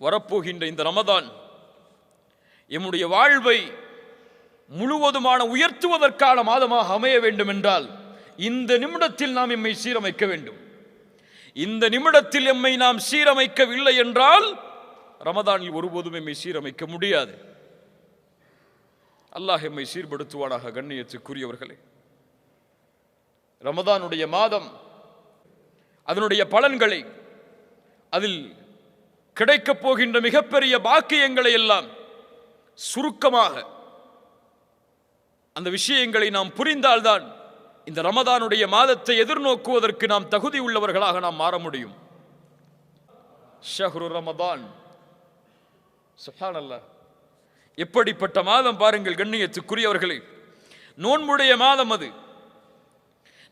வரப்போகின்ற இந்த ரமதான் எம்முடைய வாழ்வை முழுவதுமான உயர்த்துவதற்கான மாதமாக அமைய வேண்டும் என்றால் இந்த நிமிடத்தில் நாம் எம்மை சீரமைக்க வேண்டும். இந்த நிமிடத்தில் எம்மை நாம் சீரமைக்கவில்லை என்றால் ரமதானில் ஒருபோதும் எம்மை சீரமைக்க முடியாது. அல்லாஹ் எம்மை சீர்படுத்துவானாக கண்ணியத்துக்குரியவர்களே. ரமதானுடைய மாதம் அதனுடைய பலன்களை அதில் கிடைக்கப் போகின்ற மிகப்பெரிய பாக்கியங்களை எல்லாம் சுருக்கமாக அந்த விஷயங்களை நாம் புரிந்தால்தான் இந்த ரமதானுடைய மாதத்தை எதிர்நோக்குவதற்கு நாம் தகுதி உள்ளவர்களாக நாம் மாற முடியும். ஷஹ்ரு ரமதான். சுப்ஹானல்லாஹ் எப்படிப்பட்ட மாதம் பாருங்கள் கண்ணியத்துக்குரியவர்களே. நோன்புடைய மாதம் அது.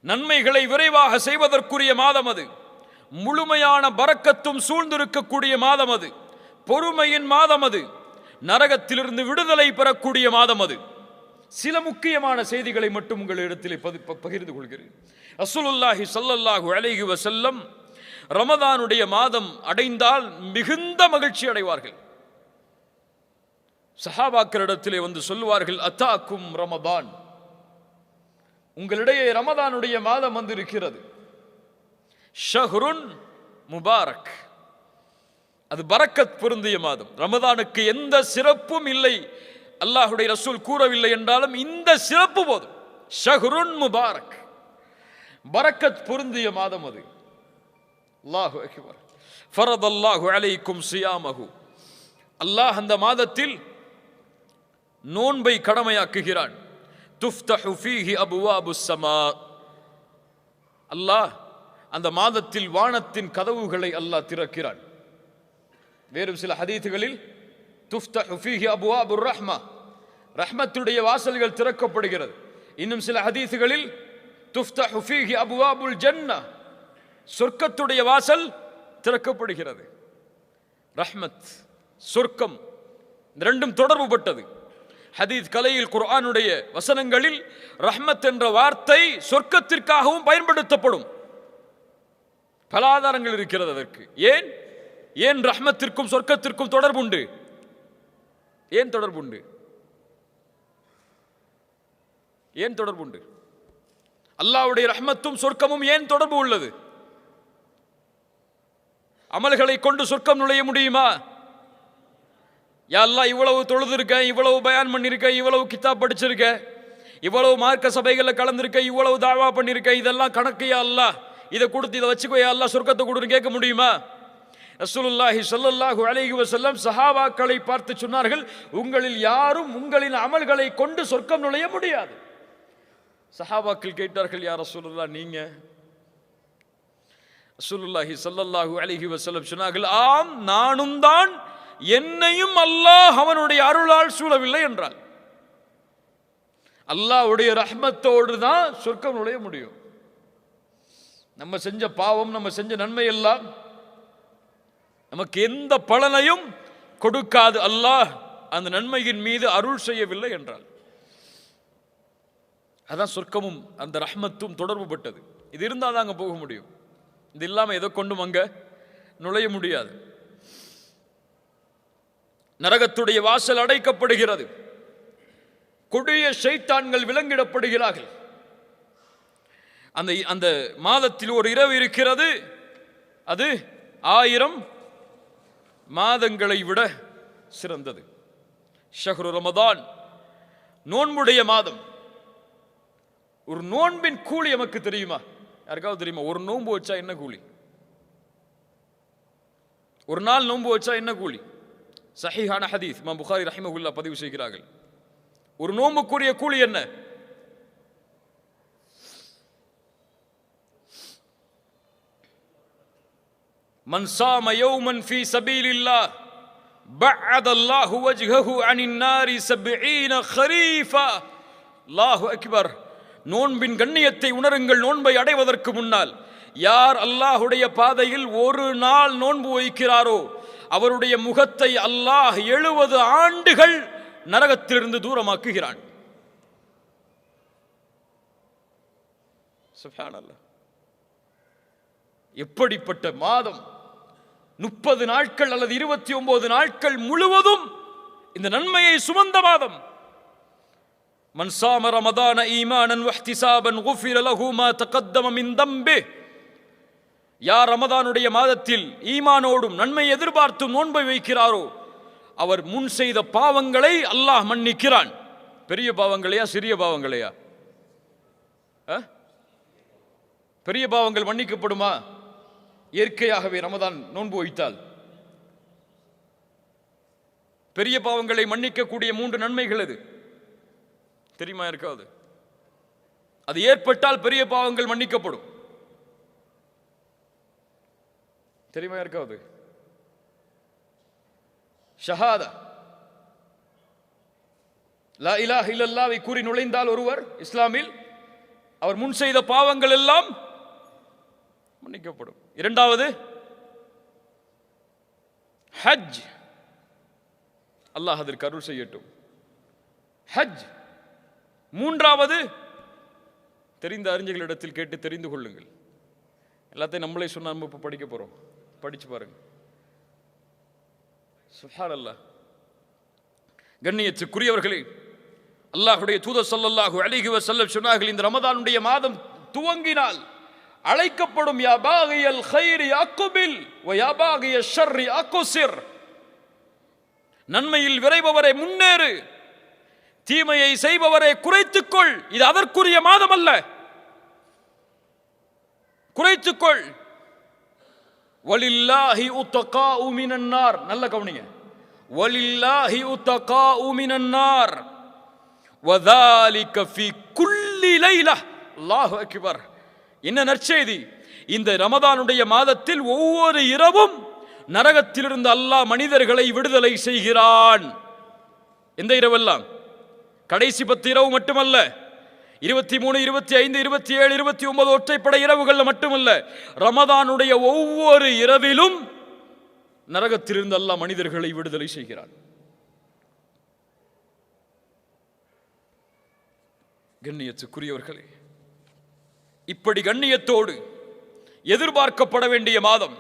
நன்மைகளை விரைவாக செய்வதற்குரிய மாதம் அது. முழுமையான பறக்கத்தும் சூழ்ந்திருக்கக்கூடிய மாதம் அது. பொறுமையின் மாதம் அது. நரகத்திலிருந்து விடுதலை பெறக்கூடிய மாதம் அது. சில முக்கியமான செய்திகளை மட்டும் உங்கள் இடத்தில் ப- பகிர்ந்து கொள்கிறேன். அசுலுல்லாஹி சல்லல்லாஹு அலைஹி வசல்லம் ரமதானுடைய மாதம் அடைந்தால் மிகுந்த மகிழ்ச்சி அடைவார்கள். சஹாபாக்களிடத்திலே வந்து சொல்லுவார்கள் அத்தாக்கும் ரமதான். உங்களிடையே ரமதானுடைய மாதம் வந்திருக்கிறது. ஷஹ்ருன் முபாரக். அது பரக்கத் பொருந்திய மாதம். ரமதானுக்கு எந்த சிறப்பும் இல்லை. அல்லாஹுடைய ரசூல் கூறவில்லை என்றாலும் இந்த சிறப்பு போதும். ஷஹ்ருன் முபாரக். பரக்கத் பொருந்திய மாதம் அது. அல்லாஹு அக்பர். ஃபரத் அல்லாஹு அலைக்கும் சியாமகு அல்லாஹ் அந்த மாதத்தில் நோன்பை கடமையாக்குகிறான். துஃப்தஹு ஃபீஹி அபுவாபு சமா. அல்லாஹ் அந்த மாதத்தில் வானத்தின் கதவுகளை அல்லாஹ் திறக்கிறான். வேறு சில ஹதீத்துகளில் துஃப்தஹு ஃபீஹி அபுவாபுர் ரஹ்மா. ரஹ்மத்துடைய வாசல்கள் திறக்கப்படுகிறது. இன்னும் சில ஹதீத்துகளில் துஃப்தஹு ஃபீஹி அபுவாபுல் ஜன்னா சொர்க்கத்துடைய வாசல் திறக்கப்படுகிறது. ரஹ்மத் சொர்க்கம் ரெண்டும் தொடர்பு தொடர்புபட்டது. ஹதீத் கலையில் குர்ஆனுடைய வசனங்களில் ரஹ்மத் என்ற வார்த்தை சொர்க்கத்திற்காகவும் பயன்படுத்தப்படும். பல ஆதாரங்கள் இருக்கிறது அதற்கு. ஏன்? ஏன் ரஹ்மத்திற்கும் சொர்க்கத்திற்கும் தொடர்புண்டு? ஏன் தொடர்புண்டு? ஏன் தொடர்புண்டு? அல்லாவுடைய ரஹ்மத்தும் சொர்க்கமும் ஏன் தொடர்பு உள்ளது? அமல்களை கொண்டு சொர்க்கம் நுழைய முடியுமா? யாரெல்லாம் இவ்வளவு தொழுதுருக்கேன் இவ்வளவு பயான் பண்ணியிருக்கேன் இவ்வளவு கித்தாப் படிச்சிருக்கேன் இவ்வளவு மார்க்க சபைகளில் கலந்துருக்கேன் இவ்வளவு தாவா பண்ணியிருக்கேன் இதெல்லாம் கணக்கு யா இதை கொடுத்து இதை வச்சுக்கோ எல்லாம் அல்லாஹ் சொர்க்கத்தை கொடுன்னு கேட்க முடியுமா? ரசூலுல்லாஹி ஸல்லல்லாஹு அலைஹி வஸல்லம் சஹாபாக்களை பார்த்து சொன்னார்கள் உங்களில் யாரும் உங்களின் அமல்களை கொண்டு சொர்க்கம் நுழைய முடியாது. சஹாபாக்கள் கேட்டார்கள் யார் ரசூலுல்லாஹ் நீங்க? ரசூலுல்லாஹி சல்லல்லாஹு அலைஹி வஸல்லம் சொன்னார்கள் ஆம் நானும் தான் என்னையும் அல்லாஹ் அவனுடைய அருளால் சூழவில்லை என்றால் அல்லாஹ்வுடைய ரஹ்மத்தோடு தான் சொர்க்கம் நுழைய முடியும். நம்ம செஞ்ச பாவம் நம்ம செஞ்ச நன்மை எல்லாம் நமக்கு எந்த பலனையும் கொடுக்காது அல்லாஹ். அந்த நன்மையின் மீது அருள் செய்யவில்லை என்றால். அதான் சொர்க்கமும் அந்த ரஹ்மத்தும் தொடர்புபட்டது. இது இருந்தால் தான் அங்கே போக முடியும். இது இல்லாமல் எதை கொண்டும் அங்கே நுழைய முடியாது. நரகத்துடைய வாசல் அடைக்கப்படுகிறது. கொடிய சைத்தான்கள் விலங்கிடப்படுகிறார்கள். அந்த அந்த மாதத்தில் ஒரு இரவு இருக்கிறது. அது ஆயிரம் மாதங்களை விட சிறந்தது. ஷஹ்ரு ரமதான் நோன்புடைய மாதம். ஒரு நோன்பின் கூலி எமக்கு தெரியுமா? யாருக்காவது தெரியுமா? ஒரு நோன்பு வச்சா என்ன கூலி? ஒரு நாள் நோன்பு வச்சா என்ன கூலி? சஹிஹான ஹதீஸ். இமாம் புகாரி ரஹிமகுல்லா பதிவு செய்கிறார்கள். ஒரு நோன்புக்குரிய கூலி என்ன? மன் சாம யௌமன் ஃபீ சபீலில்லாஹ் بعد الله وجهه عن النار سبعين خريفا الله அக்பர் நோன்பின் கண்ணியத்தை உணருங்கள் நோன்பை அடைவதற்கு முன்னால் யார் அல்லாஹுடைய பாதையில் ஒரு நாள் நோன்பு வைக்கிறாரோ அவருடைய முகத்தை அல்லாஹ் எழுபது ஆண்டுகள் நரகத்திலிருந்து தூரமாக்குகிறான் சுப்ஹானல்லாஹ் எப்படிப்பட்ட மாதம் முப்பது நாட்கள் அல்லது இருபத்தி ஒன்பது நாட்கள் முழுவதும் இந்த நன்மையை சுமந்த மாதம் من صام رمضان ايمانا واحتسابا غفر له ما تقدم من ذنبه யார் ரமதானுடைய மாதத்தில் ஈமானோடும் நன்மை எதிர்பார்த்தும் நோன்பை வைக்கிறாரோ அவர் முன் செய்த பாவங்களை அல்லாஹ் மன்னிக்கிறான் பெரிய பாவங்களையா சிறிய பாவங்களையா ஆ? பெரிய பாவங்கள் மன்னிக்கப்படுமா இயற்கையாகவே ரமதான் நோன்பு வைத்தால் பெரிய பாவங்களை மன்னிக்கக்கூடிய மூன்று நன்மைகள் அது. தெரியுமா இருக்காது அது ஏற்பட்டால் பெரிய பாவங்கள் மன்னிக்கப்படும். தெரியுமா இருக்காது ஷஹாதா. லா இலாஹ் இல்லல்லாவை கூறி நுழைந்தால் ஒருவர் இஸ்லாமில் அவர் முன் செய்த பாவங்கள் எல்லாம் மன்னிக்கப்படும். இரண்டாவது ஹஜ். அல்லாஹ் அதற்கு அருள் செய்யட்டும். ஹஜ். மூன்றாவது தெரிந்த அறிஞர்களிடத்தில் கேட்டு தெரிந்து கொள்ளுங்கள். எல்லாத்தையும் நம்மளே சொன்னால் நம்ம இப்போ படிக்க போறோம். படிச்சு பாருங்க. சுஹார் அல்லாஹ் கண்ணியத்துக்குரியவர்களே அல்லாஹுடைய தூத ஸல்லல்லாஹு அலைஹி செல்ல சொன்னார்கள் இந்த ரமதானுடைய மாதம் துவங்கினால் அழைக்கப்படும் யா ஹைரி அக்குபில் வ யா ஷர்ரி அக்குசிர். நன்மையில் விரைபவரை முன்னேறு. தீமையை செய்பவரை குறைத்துக்கொள். இது அதற்குரிய மாதம் அல்ல குறைத்துக்கொள். வலில்லாஹி உத்தகா உமினன்னார் நல்ல கவனிங்க. வலில்லாஹி உத்தகா உமினன்னார் வதாலிக ஃபி குல்லி லைலா அல்லாஹு அக்பர். என்ன நற்செய்தி? இந்த ரமதானுடைய மாதத்தில் ஒவ்வொரு இரவும் நரகத்திலிருந்து அல்லாஹ் மனிதர்களை விடுதலை செய்கிறான். எந்த இரவெல்லாம்? கடைசி பத்து இரவு மட்டுமல்ல. இருபத்தி மூணு இருபத்தி ஐந்து இருபத்தி ஏழு இருபத்தி ஒன்பது ஒற்றைப்படை இரவுகளில் மட்டுமல்ல. ரமதானுடைய ஒவ்வொரு இரவிலும் நரகத்திலிருந்து அல்லாஹ் மனிதர்களை விடுதலை செய்கிறான். கண்ணியத்துக்குரியவர்களே இப்படி கண்ணியத்தோடு எதிர்பார்க்கப்பட வேண்டிய மாதம்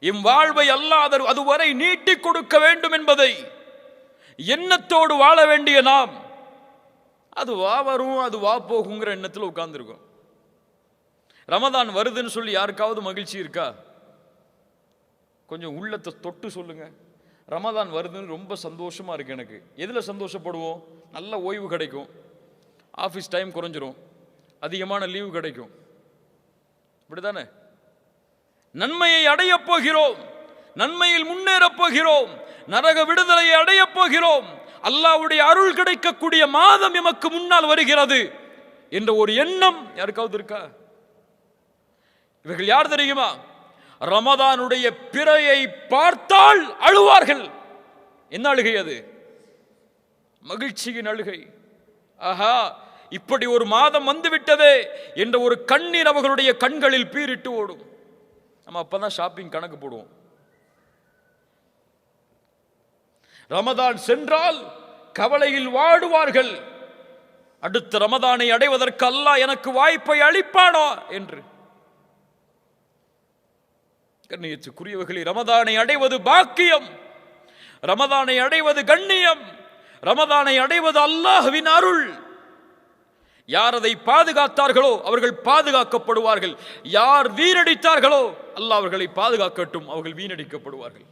இம் வாழ்வை அல்லாத அதுவரை நீட்டிக் கொடுக்க வேண்டும் என்பதை எண்ணத்தோடு வாழ வேண்டிய நாம் அது வா வரும் அது வா போகுங்கிற எண்ணத்தில் உட்கார்ந்துருக்கோம். ரமதான் வருதுன்னு சொல்லி யாருக்காவது மகிழ்ச்சி இருக்கா? கொஞ்சம் உள்ளத்தை தொட்டு சொல்லுங்க. ரமதான் வருதுன்னு ரொம்ப சந்தோஷமா இருக்கு எனக்கு. எதில் சந்தோஷப்படுவோம்? நல்ல ஓய்வு கிடைக்கும். ஆஃபீஸ் டைம் குறைஞ்சிரும். அதிகமான லீவு கிடைக்கும். இப்படிதானே நன்மையை அடையப் போகிறோம். நன்மையில் முன்னேறப் போகிறோம். நரக விடுதலையை அடையப் போகிறோம். அல்லாவுடைய அருள் கிடைக்கக்கூடிய மாதம் எமக்கு முன்னால் வருகிறது என்ற ஒரு எண்ணம் யாருக்காவது இருக்கா? இவர்கள் யார் தெரியுமா? ரமதானுடைய பிறையை பார்த்தால் அழுவார்கள். என்ன அழுகை அது? மகிழ்ச்சியின் அழுகை. ஆஹா இப்படி ஒரு மாதம் வந்துவிட்டதே என்ற ஒரு கண்ணீர் அவர்களுடைய கண்களில் பீரிட்டு ஓடும். நம்ம அப்பதான் ஷாப்பிங் கணக்கு போடுவோம். ரமதான் சென்றால் கவலையில் வாடுவார்கள். அடுத்த ரமதானை அடைவதற்கு அல்லாஹ் எனக்கு வாய்ப்பை அளிப்பானா என்று. கண்ணியத்துக்குரியவர்களே ரமதானை அடைவது பாக்கியம். ரமதானை அடைவது கண்ணியம். ரமதானை அடைவது அல்லாஹுவின் அருள். யார் அதை பாதுகாத்தார்களோ அவர்கள் பாதுகாக்கப்படுவார்கள். யார் வீணடித்தார்களோ அல்லாஹ் அவர்களை பாதுகாக்கட்டும் அவர்கள் வீணடிக்கப்படுவார்கள்.